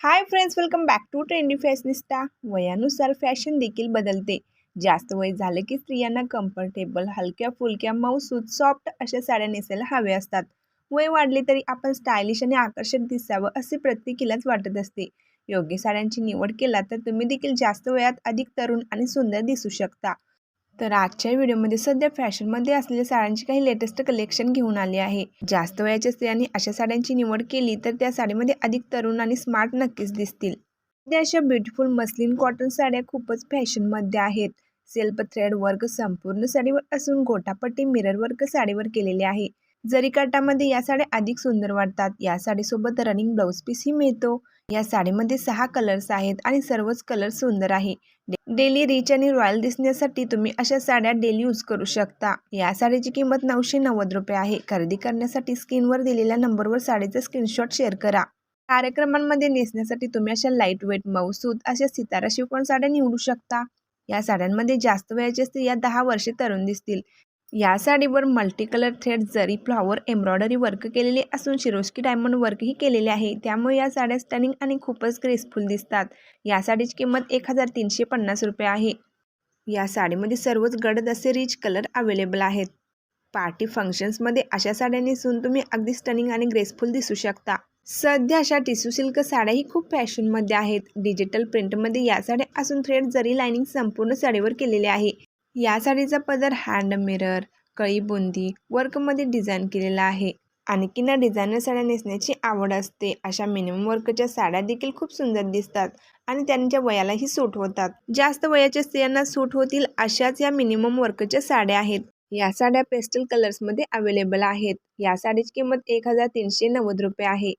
Hi friends welcome back to trendy fashionista वयानुसार fashion देखील बदलते. जास्त वय झालं की स्त्रियांना कम्फर्टेबल हलक्या फुलक्या मऊसूत सॉफ्ट अशा साड्या नेसायला हव्या असतात. वय वाढले तरी आपण स्टायलिश आणि आकर्षक दिसावं असे प्रत्येकीलाच वाटत असते. योग्य साड्यांची निवड केला तर तुम्ही देखील जास्त वयात अधिक तरुण आणि सुंदर दिसू शकता. तर आजच्या व्हिडिओमध्ये सध्या फॅशनमध्ये असलेल्या साड्यांची काही लेटेस्ट कलेक्शन घेऊन आले आहे. जास्त वयाच्या स्त्रियांनी अशा साड्यांची निवड केली तर त्या साडीमध्ये अधिक तरुण आणि स्मार्ट नक्कीच दिसतील. सध्या अशा ब्युटिफुल मस्लिन कॉटन साड्या खूपच फॅशनमध्ये आहेत. सेल्फ थ्रेड वर्क संपूर्ण साडीवर असून गोटापट्टी मिरर वर्क साडीवर केलेले आहे. जरीकाटामध्ये या साड्या अधिक सुंदर वाटतात या साडीसोबत रनिंग ब्लाऊज पीसही मिळतो. या साडीमध्ये सहा कलर्स आहेत आणि सर्वच कलर सुंदर आहे. डेली रिच आणि रॉयल दिसण्यासाठी तुम्ही अशा साड्या डेली यूज करू शकता. या साडीची किंमत नऊशे नव्वद रुपये आहे. खरेदी करण्यासाठी स्क्रीनवर दिलेल्या नंबरवर साडीचा स्क्रीनशॉट शेअर करा. कार्यक्रमांमध्ये नेसण्यासाठी तुम्ही अशा लाइट वेट मऊसूद अशा सितारा शिवण साड्या निवडू शकता. या साड्यांमध्ये जास्त वयाच्या स्त्रिया दहा वर्षे तरुण दिसतील. या साडीवर multi colour thread zari flower embroidery work केलेले असून शिरोस्की डायमंड वर्कही केलेले आहे. त्यामुळे या साड्या स्टनिंग आणि खूपच ग्रेसफुल दिसतात. या साडीची किंमत एक हजार तीनशे पन्नास रुपये आहे. या साडीमध्ये सर्वच गडद असे रिच कलर अवेलेबल आहेत. पार्टी फंक्शन्समध्ये अशा साड्या नेसून तुम्ही अगदी स्टनिंग आणि ग्रेसफुल दिसू शकता. सध्या अशा टिश्यू सिल्क साड्याही खूप फॅशनमध्ये आहेत. डिजिटल प्रिंटमध्ये या साड्या असून थ्रेड जरी लायनिंग संपूर्ण साडीवर केलेले आहे. या साडीचा पदर हँड मिरर कळी बुंदी वर्कमध्ये डिझाईन केलेला आहे. आणखीन डिझायनर साड्या नेसण्याची आवड असते. अशा मिनिमम वर्कच्या साड्या देखील खूप सुंदर दिसतात आणि त्यांच्या वयालाही सूट होतात. जास्त वयाच्या स्त्रियांना सूट होतील अशाच या मिनिमम वर्कच्या साड्या आहेत. या साड्या पेस्टल कलर्समध्ये अवेलेबल आहेत. या साडीची किंमत एक हजार तीनशे नव्वद रुपये आहे.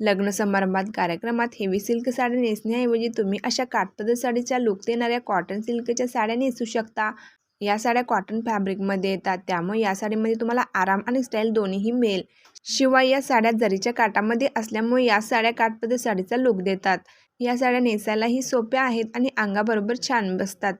लग्न समारंभात कार्यक्रमात हेवी सिल्क साड्या नेसण्याऐवजी तुम्ही अशा काठपदर साडीचा लुक देणाऱ्या कॉटन सिल्कच्या साड्या नेसू शकता. या साड्या कॉटन फॅब्रिकमध्ये येतात. त्यामुळे या साडीमध्ये तुम्हाला आराम आणि स्टाईल दोन्हीही मिळेल. शिवाय या साड्या जरीच्या काटामध्ये असल्यामुळे या साड्या काठपदर साडीचा लुक देतात. या साड्या नेसायलाही सोप्या आहेत आणि अंगाबरोबर छान बसतात.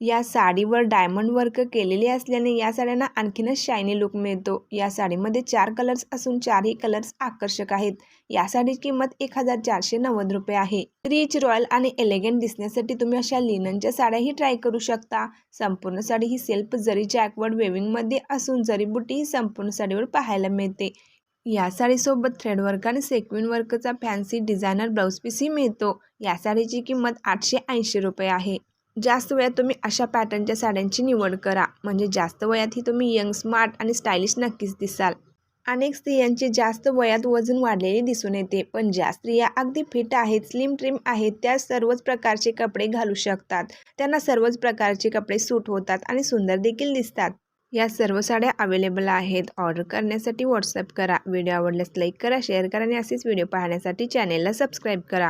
या साडीवर डायमंड वर्क केलेले असल्याने या साड्यांना आणखीनच शायनी लुक मिळतो. या साडीमध्ये चार कलर्स असून चारही कलर्स आकर्षक आहेत. या साडीची किंमत एक हजार चारशे नव्वद रुपये आहे. रिच रॉयल आणि एलिगंट दिसण्यासाठी तुम्ही अशा लिननच्या साड्याही ट्राय करू शकता. संपूर्ण साडी ही सेल्फ जरी जॅकवर्ड वेविंगमध्ये असून जरीबुटी ही संपूर्ण साडीवर पाहायला मिळते. या साडीसोबत थ्रेडवर्क आणि सेक्विन वर्कचा फॅन्सी डिझायनर ब्लाऊज पीसही मिळतो. या साडीची किंमत आठशे ऐंशी रुपये आहे. जास्त वेळात तुम्ही अशा पॅटर्नच्या साड्यांची निवड करा. म्हणजे जास्त वयातही तुम्ही यंग स्मार्ट आणि स्टायलिश नक्कीच दिसाल. अनेक स्त्रियांचे जास्त वयात वजन वाढलेले दिसून येते. पण ज्या स्त्रिया अगदी फिट आहेत स्लिम ट्रिम आहेत त्या सर्वच प्रकारचे कपडे घालू शकतात. त्यांना सर्वच प्रकारचे कपडे सूट होतात आणि सुंदर देखील दिसतात. या सर्व साड्या अवेलेबल आहेत. ऑर्डर करण्यासाठी व्हॉट्सअप करा. व्हिडिओ आवडल्यास लाईक करा शेअर करा आणि असेच व्हिडिओ पाहण्यासाठी चॅनेलला सबस्क्राईब करा.